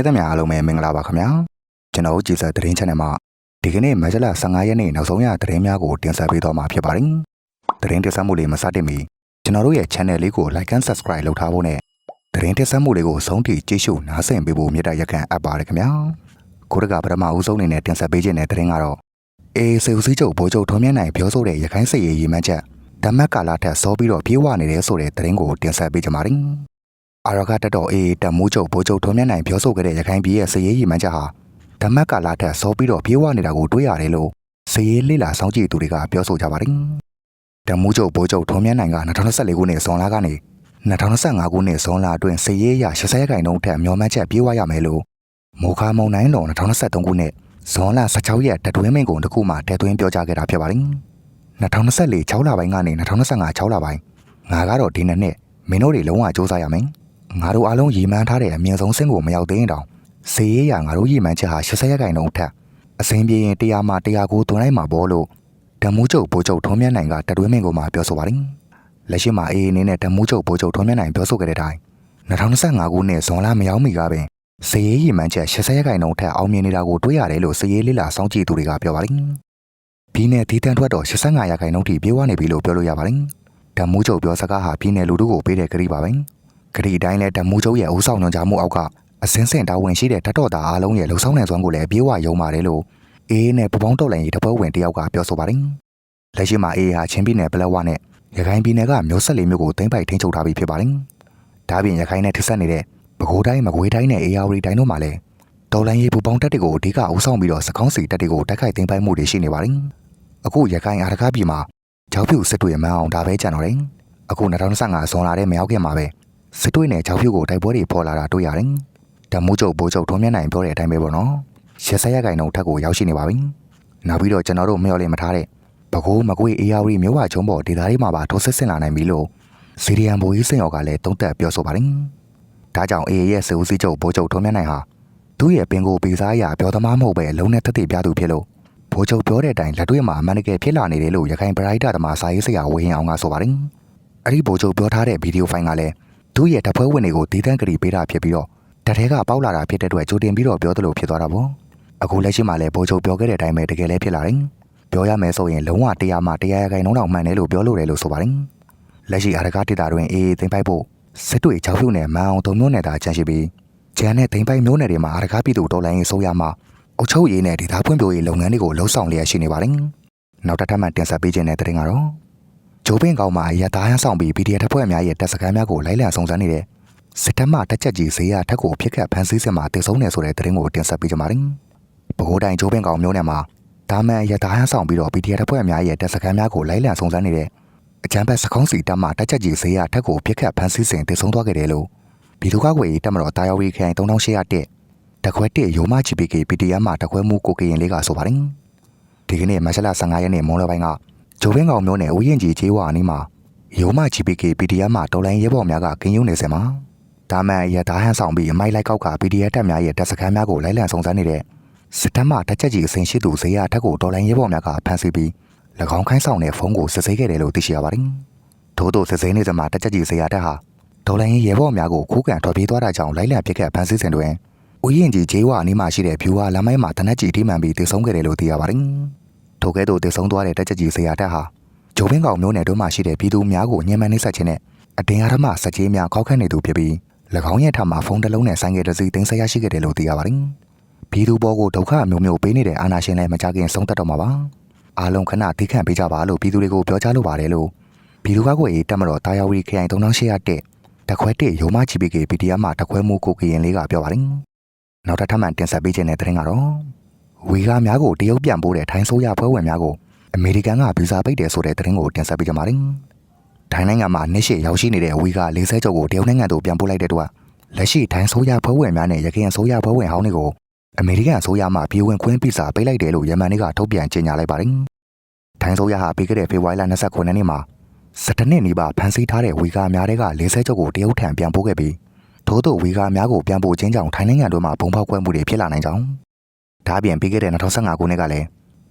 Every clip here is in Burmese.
မိတ်သမ ्या အားလုံးပဲမင်္ဂလာပါခင်ဗျာကျွန်တော်ကြည်စက်သတင်း channel မှာဒီကနေ့မတ်လ15ရက်နေ့နောက်ဆုံးရသတင်းများကိုတင်ဆက်ပေးသွားမှာဖြစ်ပါတယ်သတင်းတင်ဆက်မှုလေးမစတင်မီကျွန်တော်တို့ရဲ့ channel လေးကို like and subscribe လုပ်ထားဖို့နဲ့သတင်းတင်ဆက်မှုလေးကိုဆုံးထိကြည့်ရှုနားဆင်ပေးဖို့မြတ်တရခံအပ်ပါတယ်ခင်ဗျာကိုရကပထမဦးဆုံးအနေနဲ့တင်ဆက်ပေးခြင်းတဲ့သတင်းကတော့အေးစေဦးစီးချုပ်ဗိုလ်ချုပ်ထွန်းမြတ်နိုင်ပြောဆိုတဲ့ရခိုင်စစ်ရေးရည်မှန်းချက်ဓမ္မကာလာထက်စောပြီးတော့ပြေးဝနေတယ်ဆိုတဲ့သတင်းကိုတင်ဆက်ပေးကြပါမယ် အာရကတက်တော်အေးတမိုးချုပ်ဗိုလ်ချုပ်ထွန်းမြတ်နိုင်ပြောဆိုခဲ့တဲ့ရခိုင်ပြည်ရဲ့စစ်ရေးရည်မှန်းချက်ဟာဓမ္မကာလာထက်စောပြီးတော့ပြေးဝနေတာကိုတွေ့ရတယ်လို့စစ်ရေးလေ့လာစောင့်ကြည့်သူတွေကပြောဆိုကြပါတယ်တမိုးချုပ်ဗိုလ်ချုပ်ထွန်းမြတ်နိုင်က2024ခုနှစ်ဇွန်လကနေ2025ခုနှစ်ဇွန်လအတွင်းစစ်ရေးအရ80ခိုင်နှုန်းထက်မျောမှန်းချက်ပြေးဝရမယ်လို့မိုခါမုံနိုင်လွန်2023ခုနှစ်ဇွန်လ16ရက်တတွင်းမင်းကုန်တစ်ခုမှတဲသွင်းပြောကြားခဲ့တာဖြစ်ပါတယ်2024 6လပိုင်းကနေ2025 6လပိုင်းငါကတော့ဒီနှစ်နှစ်မင်းတို့တွေလုံးဝစူးစမ်းရမယ် ငါတို့အားလုံးရည်မှန်းထားတဲ့အမြင့်ဆုံးဆင့်ကိုမရောက်သေးရင်တောင်စေရေးရငါတို့ရည်မှန်းချက်ဟာ80ရက်ခိုင်နှုန်းထက်အစင်းပြေရင်100မှာ100ကိုသွင်းလိုက်မှာပေါ့လို့ဓမ္မချုပ်ဘိုးချုပ်ထုံးမြတ်နိုင်ကတတွင်းမင်းကိုမှပြောဆိုပါတယ်လက်ရှိမှာအေးအနေနဲ့ဓမ္မချုပ်ဘိုးချုပ်ထုံးမြတ်နိုင်ပြောဆိုခဲ့တဲ့အတိုင်း2025ခုနှစ်ဇွန်လမရောက်မီကပင်စေရေးရည်မှန်းချက်80ရက်ခိုင်နှုန်းထက်အောင်မြင်နေတာကိုတွေ့ရတယ်လို့စေရေးလေးလာစောင့်ကြည့်သူတွေကပြောပါတယ်ပြည်내ဒီတန်ထွက်တော့85ရာခိုင်နှုန်းထိပြေးဝနေပြီလို့ပြောလို့ရပါတယ်ဓမ္မချုပ်ပြောစကားဟာပြည်내လူတို့ကိုပေးတဲ့ကတိပါပဲ ကတိအတိုင်းလဲဓမ္မချုပ်ရဲ့အူဆောင်ညွှန်ကြားမှုအောက်ကအစင်းစင်တာဝန်ရှိတဲ့တတ်တော်သားအားလုံးရဲ့လှုပ်ဆောင်နိုင်စွမ်းကိုလည်းပြေးဝယုံပါတယ်လို့အေးနဲ့ပပေါင်းတော်လိုင်းရေးတပွဲဝင်တယောက်ကပြောဆိုပါတယ်လက်ရှိမှာအေးဟာချင်းပြည်နယ်ပလက်ဝနဲ့ရခိုင်ပြည်နယ်ကမျိုးဆက်လေးမျိုးကိုတင်ပိုက်ထိန်းချုပ်ထားပြီးဖြစ်ပါတယ်ဒါပြင်ရခိုင်နဲ့ထိစပ်နေတဲ့ပဲခူးတိုင်းမကွေးတိုင်းနဲ့အေရဝတီတိုင်းတို့မှာလည်းတော်လိုင်းရေးပူပေါင်းတက်တွေကိုအဓိကအူဆောင်ပြီးတော့စကောင်းစီတက်တွေကိုတိုက်ခိုက်သိမ်းပိုက်မှုတွေရှိနေပါတယ်အခုရခိုင်အာရကားပြည်မှာကြောက်ဖြူစစ်တွေမှန်းအောင်ဒါပဲကြံတော့တယ်အခု2025ဇွန်လထဲမရောက်ခင်မှာပဲ စစ်တွေနဲ့ကြောက်ဖြူကိုတိုက်ပွဲတွေပေါ်လာတာတွေ့ရတယ်ဓမ္မချုပ်ဘိုးချုပ်ထွန်းမြတ်နိုင်ပြောတဲ့အတိုင်းပဲပေါ့နော်ရှက်ဆက်ရကိုင်တော့ထက်ကိုရောက်ရှိနေပါပြီနောက်ပြီးတော့ကျွန်တော်တို့မျှော်လင့်မထားတဲ့ဘကိုးမကွေးအေယာဝတီမြို့ဝချုံပေါ်ဒေသလေးမှာပါထိုးစစ်ဆင်လာနိုင်ပြီလို့စီရီယန်ဘိုးကြီးစင်ရော်ကလည်းတုံးသက်ပြောဆိုပါတယ်ဒါကြောင့်အေရဲ့စေဦးစီးချုပ်ဘိုးချုပ်ထွန်းမြတ်နိုင်ဟာသူ့ရဲ့ပင်ကိုပေစားရပြောသမားမဟုတ်ပဲလုံးနဲ့တက်တည်ပြသူဖြစ်လို့ဘိုးချုပ်ပြောတဲ့အတိုင်းလက်တွေ့မှာအမှန်တကယ်ဖြစ်လာနေတယ်လို့ရခိုင်ပရိုက်တာသမားစာရေးဆရာဝေဟင်အောင်ကဆိုပါတယ်အဲ့ဒီဘိုးချုပ်ပြောထားတဲ့ဗီဒီယိုဖိုင်ကလည်း သူ့ရဲ့တပ်ဖွဲ့ဝင်တွေကိုဒီတန်းကလေးပေးတာဖြစ်ပြီးတော့တထဲကပေါက်လာတာဖြစ်တဲ့အတွက်ကြိုတင်ပြီးတော့ပြောသလိုဖြစ်သွားတာပေါ့အခုလက်ရှိမှာလည်းဘိုးချုပ်ပြောခဲ့တဲ့အတိုင်းပဲတကယ်လည်းဖြစ်လာတယ်ပြောရမယ်ဆိုရင်လုံးဝတရားမှတရားရခိုင်နှုန်းတော့မှန်တယ်လို့ပြောလို့ရတယ်လို့ဆိုပါတယ်လက်ရှိအာရကားဒေတာတွင်အေးအေးသိမ့်ပိုက်ဖို့စစ်တွေချောက်ဖြုတ်နဲ့မန်အောင်သုံးမျိုးနဲ့သာချန်ရှိပြီးဂျန်နဲ့သိမ့်ပိုက်မျိုးနယ်တွေမှာအာရကားပြည်သူတော်လိုင်းရေးဆိုရမှာအုတ်ချုပ်ရေးနဲ့ဒေတာဖွံ့ဖြိုးရေးလုပ်ငန်းတွေကိုလှုပ်ဆောင်လျက်ရှိနေပါတယ်နောက်တစ်ထပ်မှတင်ဆက်ပေးခြင်းတဲ့တဲ့ရင်ကတော့ ဂျိုးပင်ကောင်မှာရတားဟန်းဆောင်ပြီး PDF တပ်ဖွဲ့များရဲ့တပ်စခန်းများကိုလိုက်လံစုံစမ်းနေတဲ့စစ်တပ်မှတက်ချက်ကြီးဈေးရထက်ကိုဖြစ်ခတ်ဖန်ဆီးစင်မှာတည်ဆုံးနေဆိုတဲ့သတင်းကိုတင်ဆက်ပေးကြပါမယ်။ပဲခူးတိုင်းဂျိုးပင်ကောင်မြို့နယ်မှာဒါမှန်ရတားဟန်းဆောင်ပြီးတော့ PDF တပ်ဖွဲ့များရဲ့တပ်စခန်းများကိုလိုက်လံစုံစမ်းနေတဲ့အကြမ်းဖက်စကုံးစီတပ်မှတက်ချက်ကြီးဈေးရထက်ကိုဖြစ်ခတ်ဖန်ဆီးစင်တည်ဆုံးသွားခဲ့တယ်လို့ပြည်သူ့ကာကွယ်ရေးတပ်မတော်တာယာဝီခိုင်3801တခွဲတစ်ရိုမ GPK PDM မှာတခွဲမှုကိုကရင်လေးကဆိုပါတယ်။ဒီကနေ့မတ်လ15ရက်နေ့မွန်းလွဲပိုင်းက ဂျိုးပင်ကောင်မြို့နယ်ဦးရင်ကြီးချေးဝါအနီးမှာရိုမ GPK PDM မှာတော်လိုင်းရဲဘော်များကကင်းယုံနေစင်မှာဒါမှန်ရတားဟန်းဆောင်ပြီးအမိုက်လိုက်ကောက်က PDF တပ်များရဲ့တပ်စခန်းများကိုလိုက်လံစုံစမ်းနေတဲ့စစ်တပ်မှတက်ချက်ကြီးအစဉ်ရှိသူဇေယျထက်ကိုတော်လိုင်းရဲဘော်များကဖမ်းဆီးပြီး၎င်းခိုင်းဆောင်တဲ့ဖုန်းကိုစစ်ဆေးခဲ့တယ်လို့သိရှိရပါတယ်။ထို့သောစစ်ဆေးနေစမှာတက်ချက်ကြီးဇေယျတက်ဟာဒေါ်လာရင်းရဲဘော်များကိုခုခံထွက်ပြေးသွားတာကြောင့်လိုက်လံပစ်ခတ်ဖမ်းဆီးစဉ်တွင်ဦးရင်ကြီးဂျေးဝအနီးမှာရှိတဲ့ဖြူဟာလမ်းမိုင်းမှာတနက်ကြီးထိမှန်ပြီးတည်ဆုံးခဲ့တယ်လို့သိရပါတယ်။ ထို့ကဲ့သို့တည်ဆုံးသွားတဲ့တက်ချက်ကြီးဇေယျတက်ဟာဂျိုဘင်းကောင်မျိုးနယ်တို့မှာရှိတဲ့ပြည်သူများကိုညှဉ်းပန်းနှိပ်စက်ခြင်းနဲ့အတင်းအဓမ္မစက်ကြီးများခောက်ခတ်နေသူဖြစ်ပြီး၎င်းရဲ့ထမှာဖုန်းတစ်လုံးနဲ့ဆိုင်ကယ်တစ်စီးတင်ဆက်ရရှိခဲ့တယ်လို့သိရပါတယ်။ပြည်သူပေါ်ကိုဒုက္ခမျိုးမျိုးပေးနေတဲ့အာဏာရှင်လည်းမကြခင်ဆုံးသက်တော့မှာပါ။အားလုံးခဏသိခံပေးကြပါလို့ပြည်သူတွေကိုပြောကြားလိုပါတယ်လို့ပြည်သူ့ကာကွယ်ရေးတပ်မတော်တာယာဝီခရိုင်3801တခွဲတစ်ရိုမ GPK PDF မှာတခွဲမှုကိုကရင်လေးကပြောပါတယ်။နောက်တစ်ထပ်မှတင်ဆက်ပေးခြင်းတဲ့တဲ့ရင်ကတော့ ဝီကာများကိုတရုတ်ပြန်ပို့တဲ့ထိုင်းဆိုးရဖွဲ့ဝင်များကိုအမေရိကန်ကဗီဇာပိတ်တယ်ဆိုတဲ့တဲ့ရင်ကိုတင်ဆက်ပေးကြပါမယ်။ထိုင်းနိုင်ငံမှာနှစ်ရှည်ရောက်ရှိနေတဲ့ဝီကာ40ကျော်ကိုတရုတ်နိုင်ငံသို့ပြန်ပို့လိုက်တဲ့အတွက်လက်ရှိထိုင်းဆိုးရဖွဲ့ဝင်များနဲ့ရခိုင်ဆိုးရဖွဲ့ဝင်ဟောင်းတွေကိုအမေရိကန်ဆိုးရမှပြည်ဝင်ခွင့်ဗီဇာပိတ်လိုက်တယ်လို့ယမန်နေ့ကထုတ်ပြန်ကြေညာလိုက်ပါတယ်။ထိုင်းဆိုးရဟာပြီးခဲ့တဲ့ဖေဖော်ဝါရီလ29ရက်နေ့မှာစတနစ်နီးပါဖန်ဆီးထားတဲ့ဝီကာများတွေက40ကျော်ကိုတရုတ်ထံပြန်ပို့ခဲ့ပြီးထို့သောဝီကာများကိုပြန်ပို့ခြင်းကြောင့်ထိုင်းနိုင်ငံတွင်းမှာဘုံပေါက်ကွဲမှုတွေဖြစ်လာနိုင်ကြောင်း ဒါအပြင်ပြီးခဲ့တဲ့2015ခုနှစ်ကလည်း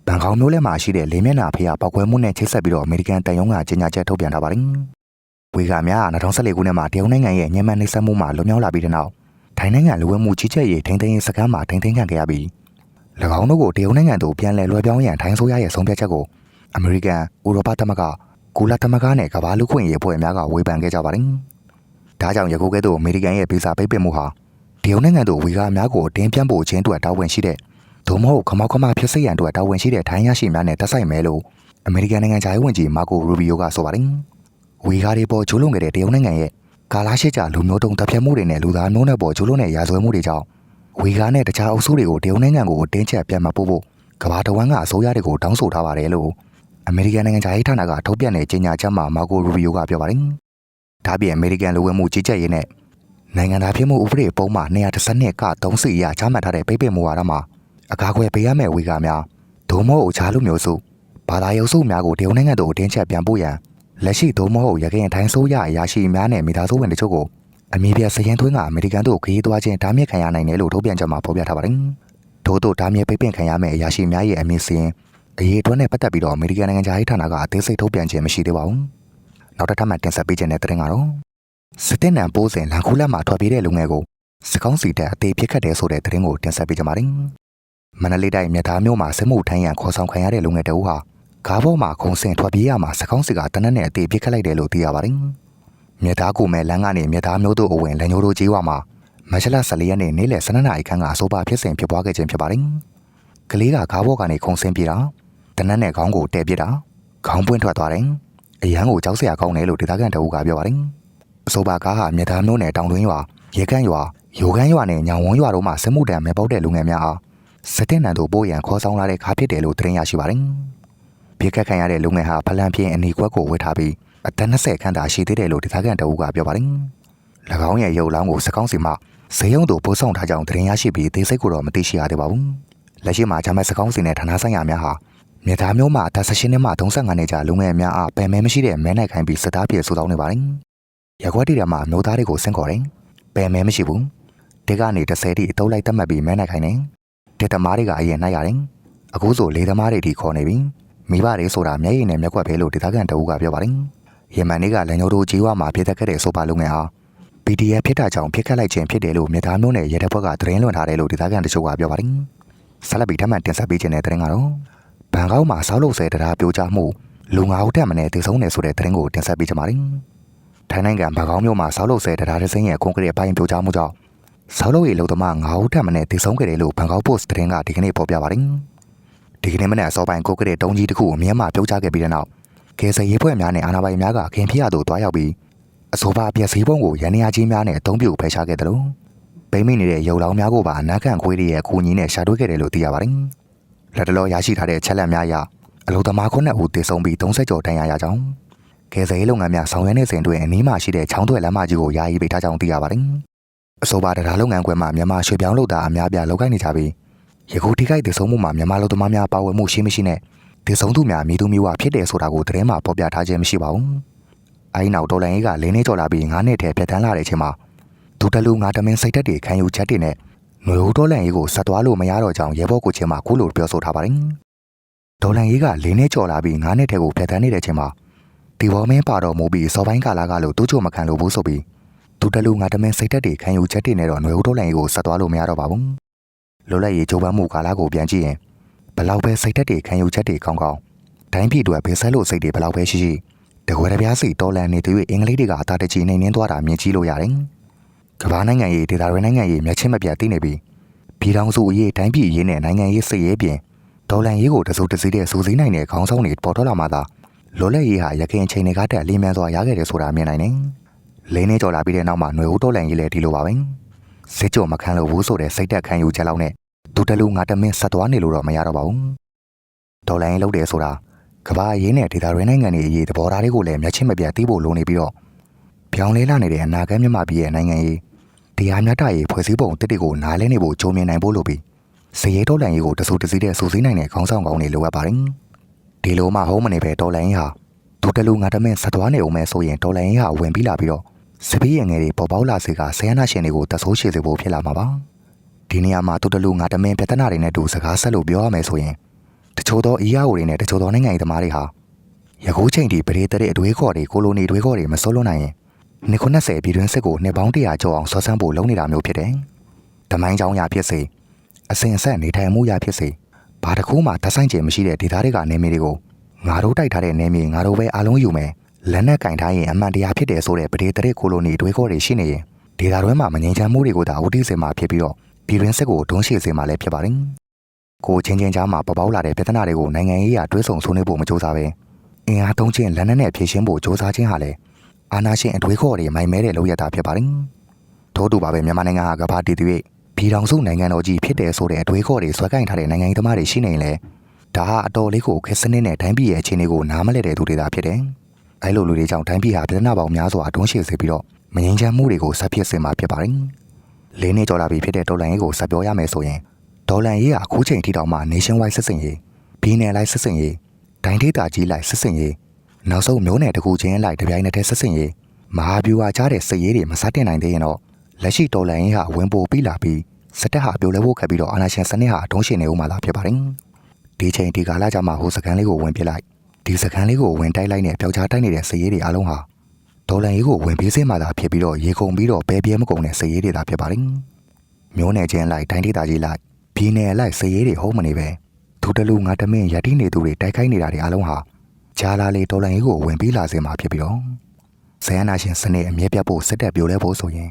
ဘန်ကောက်မြို့လယ်မှာရှိတဲ့လေးမျက်နှာဖျားပောက်ကွဲမှုနဲ့ချိတ်ဆက်ပြီးတော့အမေရိကန်တန်ယုံကကြေညာချက်ထုတ်ပြန်ထားပါတယ်ဝီကာများ2014ခုနှစ်မှာတရုတ်နိုင်ငံရဲ့ညှဉ်းပန်းနှိပ်စက်မှုမှာလွန်မြောက်လာပြီးတဲ့နောက်ထိုင်းနိုင်ငံလူဝင်မှုကြီးကြပ်ရေးထိန်းသိမ်းရေးစခန်းမှာထိန်းသိမ်းခံခဲ့ရပြီး၎င်းတို့ကိုတရုတ်နိုင်ငံသို့ပြန်လည်လွှဲပြောင်းရန်ထိုင်းဆိုရရဲ့ဆုံးဖြတ်ချက်ကိုအမေရိကန်၊ဥရောပသမဂ္ဂ၊ကုလသမဂ္ဂနဲ့ကမ္ဘာလူ့ခွင့်ရေးအဖွဲ့များကဝေဖန်ခဲ့ကြပါတယ်။ဒါကြောင့်ယခုကဲ့သို့အမေရိကန်ရဲ့ဗီဇာပိတ်ပင်မှုဟာတရုတ်နိုင်ငံသို့ဝီဂါများကိုအတင်းပြန်ပို့ခြင်းအတွက်တာဝန်ရှိတဲ့ ဒို့မဟုတ်ခမောက်ခမဖြစ်စေရန်အတွက်တာဝန်ရှိတဲ့ထိုင်းရရှိများနဲ့တက်ဆိုင်မဲလို့အမေရိကန်နိုင်ငံခြားရေးဝန်ကြီးမာကိုရူဘီယိုကဆိုပါတယ်။ဝီဂါတွေပေါ်ကျူးလွန်ခဲ့တဲ့တရုတ်နိုင်ငံရဲ့ကာလာရှိကြလူမျိုးတုံးတပ်ဖြတ်မှုတွေနဲ့လူသားမျိုးနွယ်ပေါ်ကျူးလွန်တဲ့ရာဇဝတ်မှုတွေကြောင့်ဝီဂါနဲ့တခြားအုပ်စုတွေကိုတရုတ်နိုင်ငံကိုတင်းကျပ်ပြန်မပို့ဖို့ကမ္ဘာတဝန်းကအစိုးရတွေကိုတောင်းဆိုထားပါတယ်လို့အမေရိကန်နိုင်ငံခြားရေးဌာနကထုတ်ပြန်တဲ့ကြေညာချက်မှာမာကိုရူဘီယိုကပြောပါတယ်။ဒါပြင်အမေရိကန်လူဝင်မှုကြီးကြပ်ရေးနဲ့နိုင်ငံသားဖြစ်မှုဥပဒေပုံမှန်212က3စီအရချမှတ်ထားတဲ့ပိတ်ပင်မူဝါဒမှာ အကာအကွယ်ပေးရမယ့်ဝီဂါများဒို့မဟုတ်အခြားလူမျိုးစုဘာသာရေးစုများကိုတရုတ်နိုင်ငံသို့တင်းကျပ်ပြန်ပို့ရန်လက်ရှိဒို့မဟုတ်ရခိုင်ထိုင်းဆိုးရအရာရှိများနဲ့မိသားစုဝင်တို့ကိုအမည်ပြစရင်သွင်းကအမေရိကန်တို့ခရီးသွားခြင်းတားမြစ်ခံရနိုင်တယ်လို့ထုတ်ပြန်ကြမှာဖော်ပြထားပါတယ်။ထို့သောတားမြစ်ပိတ်ပင်ခံရမယ့်အရာရှိများရဲ့အမည်စရင်အရေးအတွက်နဲ့ပတ်သက်ပြီးတော့အမေရိကန်နိုင်ငံခြားရေးဌာနကအသေးစိတ်ထုတ်ပြန်ခြင်းမရှိသေးပါဘူး။နောက်တစ်ထပ်မှတင်ဆက်ပေးခြင်းတဲ့တင်ကတော့စစ်တပ်နံပိုးစဉ်လန်ခုလက်မှာထွက်ပြေးတဲ့လူငယ်ကိုစကောင်းစီတက်အသေးပြစ်ခတ်တယ်ဆိုတဲ့သတင်းကိုတင်ဆက်ပေးကြပါမယ်။ မန္တလေးတိုင်းမြထားမြို့မှာစစ်မှုထမ်းရန်ခေါ်ဆောင်ခံရတဲ့လူငယ်တအူးဟာကားပေါ်မှာခုံစင်ထွက်ပြေးရမှာစကောင်းစီကတနက်နဲ့အသေးပြစ်ခတ်လိုက်တယ်လို့သိရပါတယ်။မြထားကူမဲ့လမ်းကနေမြထားမျိုးတို့အဝင်လန်ညိုတို့ကြီးဝါမှာမတ်လ14ရက်နေ့နေ့လယ်12နာရီခန့်ကအဆိုပါဖြစ်စဉ်ဖြစ်ပွားခဲ့ခြင်းဖြစ်ပါတယ်။ကလေးကကားပေါ်ကနေခုံစင်ပြေးတာတနက်နဲ့ခေါင်းကိုတဲပြစ်တာခေါင်းပွင့်ထွက်သွားတယ်။အရန်ကိုကြောက်စရာကောင်းတယ်လို့ဒေသခံတအူးကပြောပါတယ်။အဆိုပါကားဟာမြထားမျိုးနယ်တောင်တွင်းရွာရေကန်းရွာယိုကန်းရွာနဲ့ညောင်ဝန်းရွာတို့မှာစစ်မှုတမ်းမဲပေါက်တဲ့လူငယ်များအား စစ်တပ်နံတို့ပို့ရန်ခေါ်ဆောင်လာတဲ့ကားဖြစ်တယ်လို့သတင်းရရှိပါတယ်။ပြစ်ခတ်ခံရတဲ့လူငယ်ဟာဖလန်ပြင်းအနီကွက်ကိုဝတ်ထားပြီးအသက်20ခန့်သာရှိသေးတယ်လို့ဒေသခံတအုပ်ကပြောပါတယ်။၎င်းရဲ့ရုပ်လောင်းကိုစကောင်းစီမှဈေးရုံတို့ပို့ဆောင်ထားကြောင်းသတင်းရရှိပြီးအသေးစိတ်ကိုတော့မသိရှိရသေးပါဘူး။လက်ရှိမှာဂျမတ်စကောင်းစီနဲ့ဌာနဆိုင်ရာများဟာမြေသားမျိုးမှာအသက်16နှစ်မှ35နှစ်ကြာလူငယ်များအားပယ်မဲမရှိတဲ့မဲနိုင်ခိုင်းပြီးစစ်သားပြေဆူတောင်းနေပါတယ်။ရက်ွက်တီထဲမှာမျိုးသားတွေကိုဆင့်ခေါ်တယ်။ပယ်မဲမရှိဘူး။တေကနေ30တိအတုပ်လိုက်တတ်မှတ်ပြီးမဲနိုင်ခိုင်းတယ်။ တက်သမားတွေကအရင်နှိုက်ရတယ်။အခုဆိုလေသမားတွေဒီခေါ်နေပြီ။မိဘတွေဆိုတာမျက်ရည်နဲ့မျက်ကွက်ပဲလို့ဒေသခံတအုပ်ကပြောပါတယ်။ယမန်နေ့ကလန်ညိုတို့ကြီးဝါမှာဖြစ်တတ်ခဲ့တဲ့ဆိုပါလုပ်ငန်းဟာ PDF ဖြစ်တာကြောင့်ဖြစ်ခတ်လိုက်ခြင်းဖြစ်တယ်လို့မြေသားမျိုးနဲ့ရဲတပ်ဖွဲ့ကသတင်းလွှင့်ထားတယ်လို့ဒေသခံတချို့ကပြောပါတယ်။ဆက်လက်ပြီးထပ်မံတင်ဆက်ပေးခြင်းတဲ့သတင်းကတော့ဘန်ကောက်မှာဆောက်လုပ်ဆဲတရားပြိုကျမှုလူငါးဦးတက်မနဲ့တည်ဆုံးနေဆိုတဲ့သတင်းကိုတင်ဆက်ပေးကြပါမယ်။ထိုင်းနိုင်ငံဘန်ကောက်မြို့မှာဆောက်လုပ်ဆဲတရားတစ်စင်းရဲ့ကွန်ကရစ်ပိုင်းပြိုကျမှုကြောင့် ဆောက်လုပ်ရေးလုံသမား9ဦးထက်မနည်းတည်ဆုံးခဲ့တယ်လို့ဘန်ကောက်ပို့စ်သတင်းကဒီကနေ့ဖော်ပြပါတယ်။ဒီကနေ့မနက်အစောပိုင်းကိုကရစ်တုံးကြီးတစ်ခုအမြဲမှပြုတ်ကျခဲ့ပြီးတဲ့နောက်ကယ်ဆယ်ရေးဖွဲ့များနဲ့အာဏာပိုင်များကခင်ဖျက်သို့တွားရောက်ပြီးအဆိုပါပျက်စီးပုံကိုရန်နေရာကြီးများနဲ့အုံပြုတ်ဖယ်ရှားခဲ့တယ်လို့ပိမိနေတဲ့ရုပ်လောင်းများကိုပါအနာခံခွေးတွေရဲ့ကူညီနဲ့ရှာတွေ့ခဲ့တယ်လို့သိရပါတယ်။လက်တလောရရှိထားတဲ့ချက်လက်များအရအလုံသမားခုနှစ်ဦးတည်ဆုံးပြီး30ကျော်တန်ရာရကြောင်းကယ်ဆယ်ရေးလုပ်ငန်းများဆောင်ရွက်နေစဉ်တွင်အနီးမှာရှိတဲ့ချောင်းသွဲလမ်းမကြီးကိုယာယီပိတ်ထားကြောင်းသိရပါတယ်။ အဆိုပါတရားလုပ်ငန်းခွင်မှာမြန်မာရွှေပြောင်းလုပ်သားအများပြားလုပ်ကိုင်နေကြပြီးယခုထိခိုက်တည်ဆုံးမှုမှာမြန်မာလူသမားများပါဝင်မှုရှိမရှိနဲ့တည်ဆုံးသူများမိသူမျိုးဝဖြစ်တယ်ဆိုတာကိုသတင်းမှာဖော်ပြထားခြင်းမရှိပါဘူး။အဲဒီနောက်တော်လိုင်းကြီးကလင်းနေကြော်လာပြီး9နှစ်ထဲပြတ်တန်းလာတဲ့အချိန်မှာဒူတလူငါတမင်းစိတ်တက်တွေခံယူချက်တွေနဲ့ຫນွေဦးတော်လန်ကြီးကိုဆက်သွားလို့မရတော့ကြောင်းရဲဘော်ကိုချင်းမှာခုလိုပြောဆိုထားပါတယ်။ဒေါ်လန်ကြီးကလင်းနေကြော်လာပြီး9နှစ်ထဲကိုပြတ်တန်းနေတဲ့အချိန်မှာဒီဘောမင်းပါတော်မူပြီးစောပိုင်းကာလကလို့တူးချိုမခံလို့ဘူးဆိုပြီး ဒူတလူငါတမင်းစိတ်တက်တွေခံယူချက်တွေနဲ့တော့ຫນွေဦးတော်လန်ကြီးကိုဆက်သွားလို့မရတော့ပါဘူး။လောလက်ရေးကြိုးပမ်းမှုကာလကိုပြန်ကြည့်ရင်ဘလောက်ပဲစိတ်တက်တွေခံယူချက်တွေကောင်းကောင်းတိုင်းပြည်တွေဘေးဆက်လို့စိတ်တွေဘလောက်ပဲရှိရှိတကွယ်တပြားစီတော်လန်နေတဲ့၍အင်္ဂလိပ်တွေကအသာတကြီးနေနှင်းသွားတာမြင်ကြည့်လို့ရတယ်။ကမ္ဘာနိုင်ငံရေးဒေသတွင်းနိုင်ငံရေးမျက်ချင်းမပြတ်သိနေပြီးပြည်ထောင်စုအရေးတိုင်းပြည်အရေးနဲ့နိုင်ငံရေးစိတ်ရေးပြင်ဒေါ်လန်ရေးကိုတစိုးတစည်းတဲ့စူးစိနိုင်တဲ့ခေါင်းဆောင်တွေပေါ်ထွက်လာမှသာလောလက်ရေးဟာရခိုင်ချိန်တွေကတက်လင်းမြန်စွာရခဲ့တယ်ဆိုတာမြင်နိုင်တယ်။ လေးနေကြော်လာပြီးတဲ့နောက်မှာຫນွေဦးဒေါ်လန်ရေးလည်းဒီလိုပါပဲ။စစ်ကြောမခံလို့ဘူးဆိုတဲ့စိတ်တက်ခံယူချက်လောက်နဲ့ဒူတလူငါတမင်းဆက်သွားနေလို့တော့မရတော့ပါဘူး။ဒေါ်လန်ရေးလုပ်တယ်ဆိုတာကမ္ဘာအရေးနဲ့ဒေသတွင်းနိုင်ငံတွေအရေးသဘောထားတွေကိုလည်းမျက်ချင်းမပြတ်သိဖို့လိုနေပြီးတော့ပြောင်းလဲလာနေတဲ့အနာဂတ်မြန်မာပြည်ရဲ့နိုင်ငံရေးတရားမျှတရေးဖွဲ့စည်းပုံတစ်တွေကိုနားလဲနေဖို့ကြိုးမြင်နိုင်ဖို့လိုပြီးစည်ရဲတော်လန်ရေးကိုတဆူတစည်းတဲ့စူးစိနိုင်တဲ့ခေါင်းဆောင်ကောင်းတွေလိုအပ်ပါတယ်ဒီလိုမှဟုံးမနေပဲတော်လန်ရေးဟာဒူတလူငါတမင်းဆက်သွားနေအောင်မဲဆိုရင်တော်လန်ရေးဟာဝင်ပြီးလာပြီးတော့ စပီးရငယ်တွေပေါ်ပေါက်လာစေကဆယနာရှင်တွေကိုတဆိုးရှည်စေဖို့ဖြစ်လာမှာပါဒီနေရာမှာဒူတလူငါတမင်းပြဿနာတွေနဲ့တူစကားဆက်လို့ပြောရမယ်ဆိုရင်တချို့သောအီးယားတွေနဲ့တချို့သောနိုင်ငံရေးသမားတွေဟာယခုချိန်ထိပရိသတ်ရဲ့အတွေးခေါ်တွေကိုလိုနီတွေးခေါ်တွေမစိုးလွတ်နိုင်ရင်နှစ်90ပြည်တွင်းစစ်ကိုနှစ်ပေါင်း100ကျော်အောင်ဆောဆန်းဖို့လုပ်နေတာမျိုးဖြစ်တယ်။တမိုင်းကြောင်းရဖြစ်စေအစဉ်အဆက်နေထိုင်မှုရဖြစ်စေဘာတစ်ခုမှတဆိုင်ကျင်မရှိတဲ့ဒေသတွေကနေမြေတွေကိုငါတို့တိုက်ထားတဲ့နေမြေငါတို့ပဲအားလုံးယူမယ်။ လက်နက်ကင်ထားရင်အမှန်တရားဖြစ်တယ်ဆိုတဲ့ပဒေတရက်ကိုလိုနီတွေးခေါ်တွေရှိနေရင်ဒေသတွင်းမှာမငြိမ်ချမ်းမှုတွေကိုသာဝတိစေမှာဖြစ်ပြီးတော့ပြည်တွင်းစစ်ကိုဒုံးရှိစေမှာလည်းဖြစ်ပါတယ်။ကိုချင်းချင်းကြားမှာပပောက်လာတဲ့ပြဿနာတွေကိုနိုင်ငံရေးအရတွဲဆုံဆွေးနွေးဖို့မကြိုးစားပဲအင်အားသုံးခြင်းလက်နက်နဲ့ဖြည့်ရှင်းဖို့ကြိုးစားခြင်းဟာလည်းအာနာရှင်အတွေးခေါ်တွေမိုင်မဲတဲ့လောက်ရတာဖြစ်ပါတယ်။ထို့တူပါပဲမြန်မာနိုင်ငံဟာကမ္ဘာတည်တည်၍ပြည်ထောင်စုနိုင်ငံတော်ကြီးဖြစ်တယ်ဆိုတဲ့အတွေးခေါ်တွေဆွဲကိုင်ထားတဲ့နိုင်ငံရေးသမားတွေရှိနေရင်လေဒါဟာအတော်လေးကိုခက်စနစ်နဲ့တိုင်းပြည်ရဲ့အခြေအနေကိုနားမလည်တဲ့သူတွေသာဖြစ်တယ်။ အဲလိုလူတွေကြောင့်တိုင်းပြည်ဟာပြည်ထနာပေါင်းများစွာအတွန်းရှည်စေပြီးတော့မငြိမ်းချမ်းမှုတွေကိုဆက်ဖြစ်စေမှာဖြစ်ပါတယ်။လေးနှစ်ကျော်လာပြီဖြစ်တဲ့ဒေါ်လာရေးကိုဆက်ပြောရမယ်ဆိုရင်ဒေါ်လာရေးဟာအခုချိန်ထိတောင်မှ nationwide စစ်စင်ရေးပြည်နယ်လိုက်စစ်စင်ရေးတိုင်းဒေသကြီးလိုက်စစ်စင်ရေးနောက်ဆုံးမျိုးနယ်တစ်ခုချင်းလိုက်တပြိုင်နက်တည်းဆက်စင်ရေးမဟာဗျူဟာချတဲ့စည်ရေးတွေမစတင်နိုင်သေးရင်တော့လက်ရှိတော်လန်ရေးဟာဝင်ပိုပြီးလာပြီးစတက်ဟာပြိုလဲဖို့ခက်ပြီးတော့အာနာရှင်စနစ်ဟာအထုံးရှင်နေဦးမှာလာဖြစ်ပါတယ်ဒီချိန်ဒီကာလကြမှာဟိုစကန်လေးကိုဝင်ပြလိုက် ဒီစကန်လေးကိုဝင်တိုက်လိုက်နဲ့ပျောက်ကြားတိုက်နေတဲ့စည်ရေးတွေအားလုံးဟာဒေါ်လန်ရေးကိုဝင်ပြေးစေမှသာဖြစ်ပြီးတော့ရေကုန်ပြီးတော့ဘဲပြဲမကုန်တဲ့စည်ရေးတွေသာဖြစ်ပါတယ်မျိုးနယ်ချင်းလိုက်တိုင်းဒေသကြီးလိုက်ပြည်နယ်လိုက်စည်ရေးတွေဟုတ်မနေပဲသူတလူငါတမင်းရတိနေသူတွေတိုက်ခိုက်နေတာတွေအားလုံးဟာဂျာလာလေတော်လန်ရေးကိုဝင်ပြီးလာစေမှာဖြစ်ပြီးတော့ဇယနာရှင်စနစ်အမြဲပြတ်ဖို့စစ်တပ်ပြိုလဲဖို့ဆိုရင်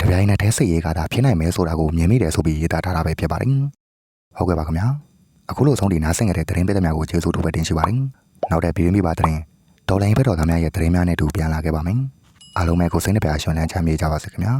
တပြိုင်နက်တည်းစစ်ရေးကသာဖြစ်နိုင်မယ်ဆိုတာကိုမြင်မိတယ်ဆိုပြီးရေးသားထားတာပဲဖြစ်ပါတယ်ဟုတ်ကဲ့ပါခင်ဗျာအခုလိုဆုံးဒီနားဆင်ကြတဲ့သတင်းပေးသမျှကိုကျေးဇူးတူပဲတင်ရှိပါတယ် နောက်တဲ့ဗီဒီယိုမိပါသတင်းတော်လိုင်းဘက်တော်သားများရဲ့သတင်းများနဲ့တူပြန်လာခဲ့ပါမယ်အားလုံးပဲကိုစိတ်နှပြရှင်လန်းချမ်းမြေ့ကြပါစေခင်ဗျာ